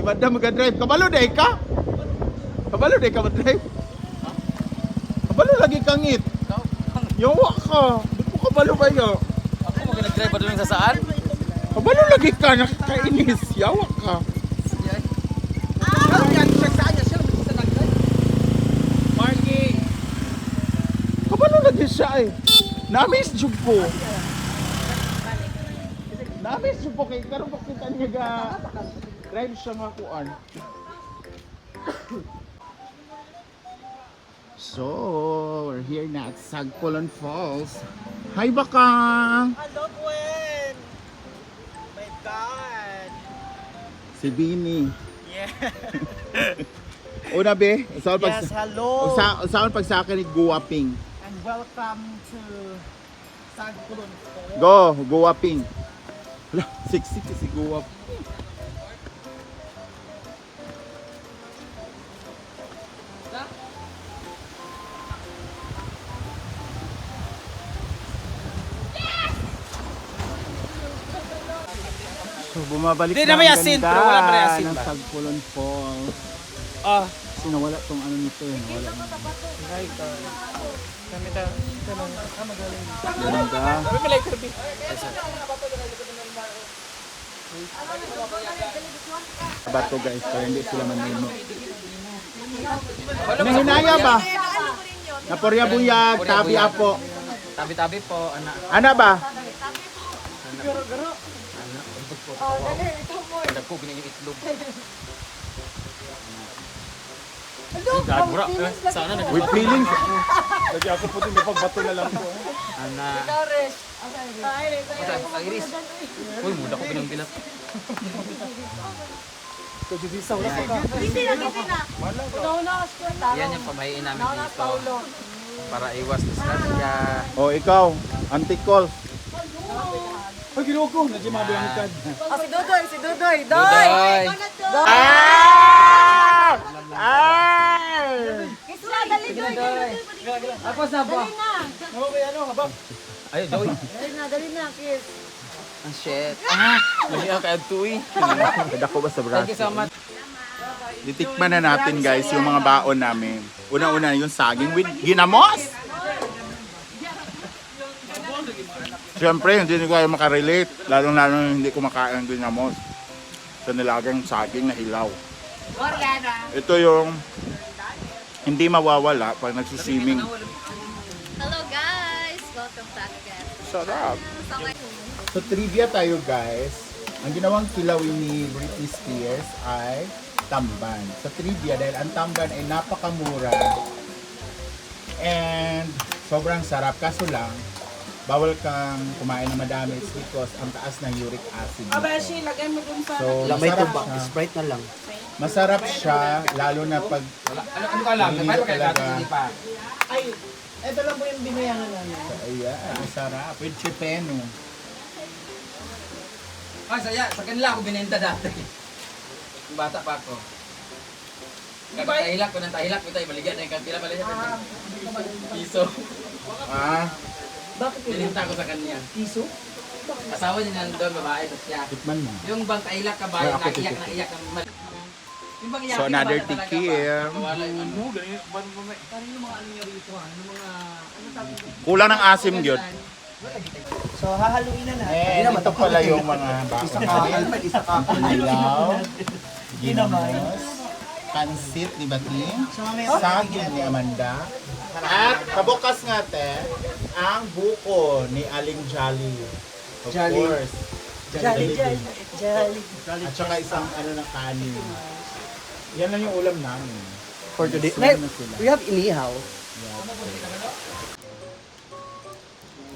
Si Madam mag-drive. Kabalo day ka? Kabalo day ka mag-drive? Kabalo lagi kangit. Yawa ka. Di ko kabalo ba yo? Ako mo nag-drive pa doon sa saan? Kabalo lagi ka. Nakakainis. Yawa ka. Kabalo lagi siya eh. Namiss jud ko. Namiss jud ko kay karon pa kita niya ga drive siya nga kuan. So, we're here na at Sagpulon Falls. Hi baka! Hello, Gwen! My God! Si Bini. Yeah. Una be, usaon pag Yes, hello! usaon pag sa akin ni Guwaping. And welcome to Sagpulon Falls. Go, Guwaping. Hala, sexy kasi Guwaping. Bumabalik Di na yasin, ganda pero wala pa rin yasin ng ba? Sagpulon Falls. Ah. Kasi nawala tong ano nito eh, nawala. Hi, God. Kami ta. Tanong. Ah, magaling. Ganda. Kami pala yung kirby. Bato guys, para hindi sila manino. Nahinaya ba? Naporya buyag, tabi apo. Tabi-tabi po, anak. Ana ba? Pagdag ko, ganyan yung itlog. Gagura. Eh, Sana nag With feelings. Lagi ako po din pagbato na lang ko. Anak. Masa, ang iris. Uy, muda ko binang bilat. So, Judisa, wala ka. Yan yung pamahiin namin dito. Para iwas disgrasya. O ikaw, antikol. Ay, ginawa ko. Nadya mga bilangkad. Oh, si Dudoy, si Dudoy. Dudoy! Ah! Ay! Kisla, dali, Dudoy. Ako sa ba? Ano kaya ano, habang? Ay, Joy. Dali na, dali na, kiss. Ah, shit. Ah, lagi ako kaya tuwi. Kada ko ba sa Thank you so braso? much. Ditikman na natin guys yung mga baon namin. Una-una yung saging with ginamos. Siyempre, hindi ko kayo makarelate. Lalong-lalo hindi ko makain ng ginamos. Sa nilagang saging na hilaw. Ito yung hindi mawawala pag nagsuswimming. Hello guys! Welcome back again. Sarap. So trivia tayo guys. Ang ginawang kilawin ni Britney Spears ay tamban. Sa trivia dahil ang tamban ay napakamura and sobrang sarap. Kaso lang, bawal kang kumain ng madami It's because ang taas ng uric acid. nito. Abashi, lagay mo dun sa... So, Lamay masarap ko ba? siya. Sprite na lang. Masarap siya, lalo na pag Ano, ano ka lang? Hindi Paano ka kaya talaga. natin hindi pa? Ay, ito lang po yung binayangan namin. ayan, masarap. With chipeno. Ah, saya. Sa kanila ako binenta dati. Yung bata pa ako. Kahilak ko ng tahilak ko tayo baligyan na yung kantila pala siya. Piso. Ah, Bakit yun? Bininta ko sa kanya. Piso? Asawa niya nandun, babae sa siya. tikman mo. Yung bang kahilak ka ba, Ay, ako naiyak titik. na iyak ng mal- Yung bang iyak So, another tikim. ba? Nawala yung ano. Parang yung mga ano niya rito, ah, yung mga... Ano? Kulang ng asim yun. So, hahaluin na natin. Eh, ito pala yung mga baon. Isa ka. Ilaw, ginamos, pansit ni Bating, saging ni Amanda, at kabukas nga te, ang buko ni Aling Jolly. Of Jolly. course. Jolly, jolly, jolly. At saka isang ano ng kanin. Yan lang yung ulam namin. For today. Na sila. We have inihaw.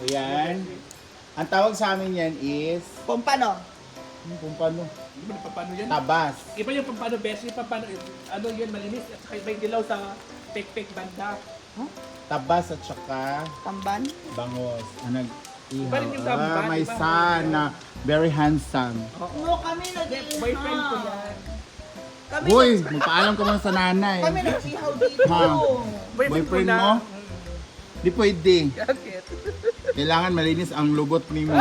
Ayan. Ang tawag sa amin yan is, Pompano. hmm, kung paano, Di ba paano yan? tabas. Iba yung pampano besi, pampano, ano yun, malinis. At saka iba yung dilaw sa pek-pek banda. Tabas at saka Tamban. bangos. Ang nag-ihaw. Iba rin yung Ah, tamban, may iba. son na very handsome. No, kami nag Boyfriend ko yan. Kami Uy, magpaalam ka muna sa nanay. Kami nag-ihaw dito. Ha? Boyfriend mo? Di pwede. Bakit? Kailangan malinis ang lubot ni mo.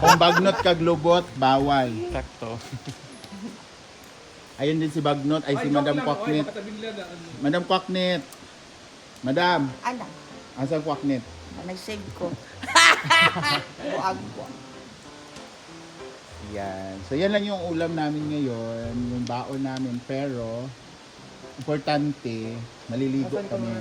Kung bagnot kag lubot, bawal. Sakto. Ayun din si Bagnot, ay si Madam Kwaknit. Madam Kwaknit. Madam, Ano? asan Kwaknit? Nag-save ko. Buag ko. Yan. So yan lang yung ulam namin ngayon, yung baon namin. Pero, importante, maliligo kami.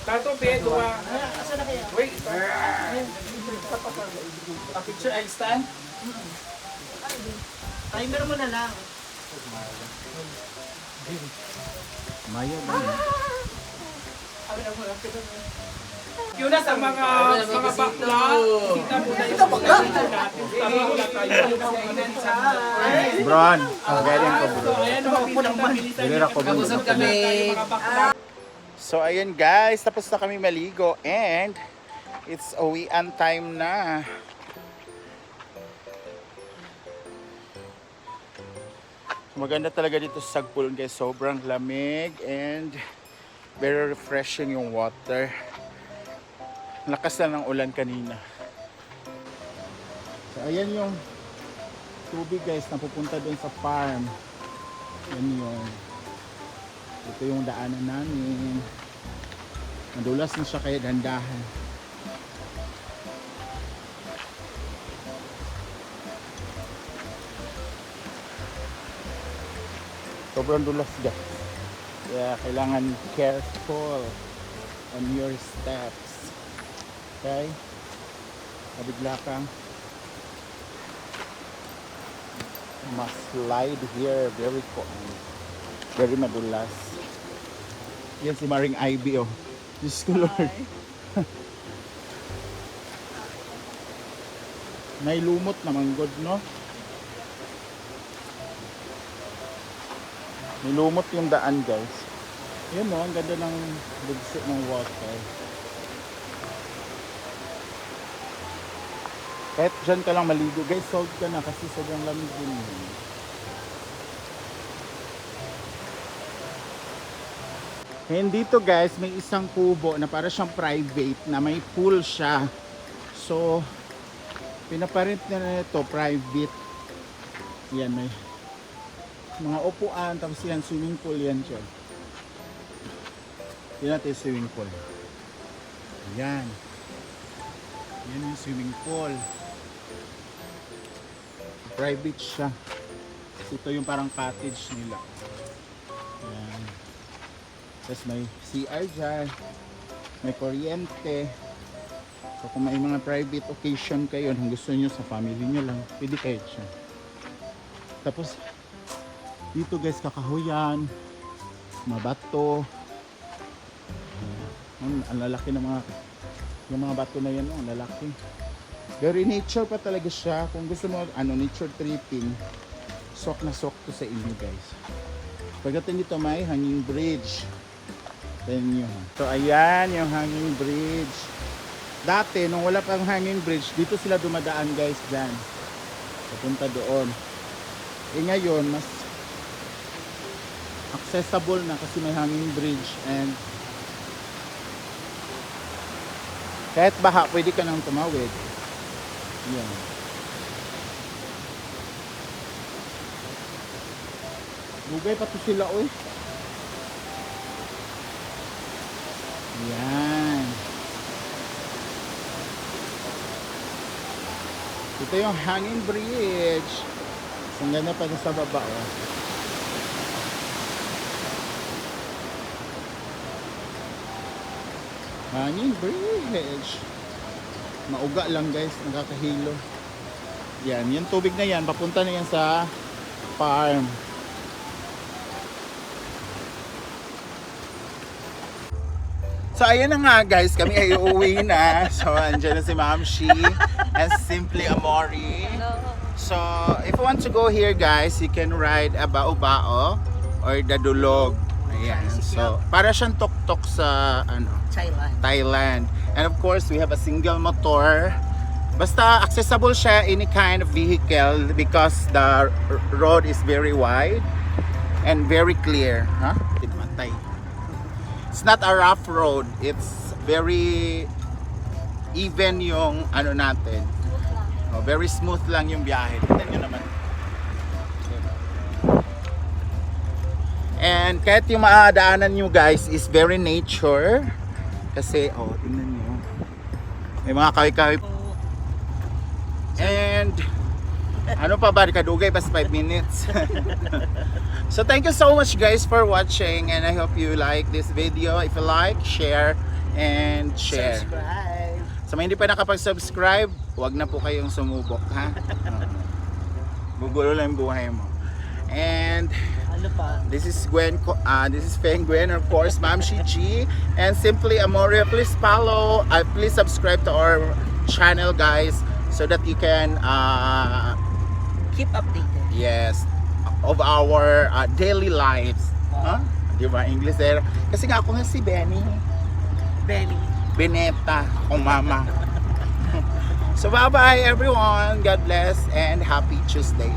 Kato, pe, duwa. Wait. A picture, I'll stand. Timer mo na lang. Maya ba? Yun na sa mga mga bakla. Kita mo na yung bakla. Bron, galing ko bro. So, ayan, mga pinagmabilisan Dili ra ko bro. Kabusog kami. So ayun guys, tapos na kami maligo and it's uwian time na. Maganda talaga dito sa Sagpulon guys, sobrang lamig and very refreshing yung water. Lakas na ng ulan kanina. So ayan yung tubig guys na pupunta doon sa farm. Yan yun. Ito yung daanan namin. Madulas na siya kaya dandahan. Sobrang dulas guys. Kaya kailangan careful on your steps. Okay? Mabigla kang must slide here very. Very madulas. Yan si Maring Ivy oh. Diyos ko Lord. May lumot naman good no? May lumot yung daan guys. Yan no, ang ganda ng bugso ng water. Kahit dyan ka lang maligo guys, sold ka na kasi sobrang lamig din yun. And dito guys, may isang kubo na para siyang private na may pool siya. So, pinaparent na nito private. Yan, may mga upuan, tapos yan, swimming pool yan siya. Yan natin swimming pool. Yan. Yan yung swimming pool. Private siya. Ito yung parang cottage nila. Yan. Tapos may CR dyan. May kuryente. So kung may mga private occasion kayo, kung gusto nyo sa family nyo lang, pwede kayo dyan. Tapos dito guys, kakahuyan, mga bato. Ang, lalaki ng mga yung mga bato na yan, oh, ang lalaki. Very nature pa talaga siya. Kung gusto mo, ano, nature tripping, sok na sok to sa inyo guys. Pagdating dito may hanging bridge. Then yun. So ayan yung hanging bridge. Dati, nung wala pang hanging bridge, dito sila dumadaan guys dyan. Papunta doon. Eh ngayon, mas accessible na kasi may hanging bridge and kahit baha, pwede ka nang tumawid. Yan. Bugay pa to sila, oy. Yan. Ito yung hanging bridge. Ang ganda pa sa baba, oh. Hanging bridge. Mauga lang guys, nakakahilo. Yan, yung tubig na yan, papunta na yan sa farm. So ayan na nga guys, kami ay uuwi na. So andyan na si Ma'am Shi and Simply Amori. So if you want to go here guys, you can ride a bao-bao or the dulog. Ayan. So para siyang tok-tok sa ano, Thailand. Thailand. And of course, we have a single motor. Basta accessible siya any kind of vehicle because the road is very wide and very clear. Huh? Matay. It's not a rough road. It's very even yung ano natin. Oh, very smooth lang yung biyahe. Tignan nyo naman. And kahit yung maadaanan nyo guys is very nature. Kasi, oh, tingnan nyo. May mga kawi-kawi. And, ano pa ba? Kadugay pa sa 5 minutes. so, thank you so much guys for watching. And I hope you like this video. If you like, share, and share. Subscribe. Sa mga hindi pa nakapag-subscribe, huwag na po kayong sumubok, ha? Gugulo lang yung buhay mo. And Ano this is Gwen, uh, this is Feng Gwen, of course, Ma'am G, and Simply Amoria. Please follow, uh, please subscribe to our channel, guys, so that you can, uh, Keep updated. yes, of our uh, daily lives. Huh? Di ba? English there. Kasi nga ako nga si Benny. Belly. Beneta, akong mama. so bye-bye everyone. God bless and happy Tuesday.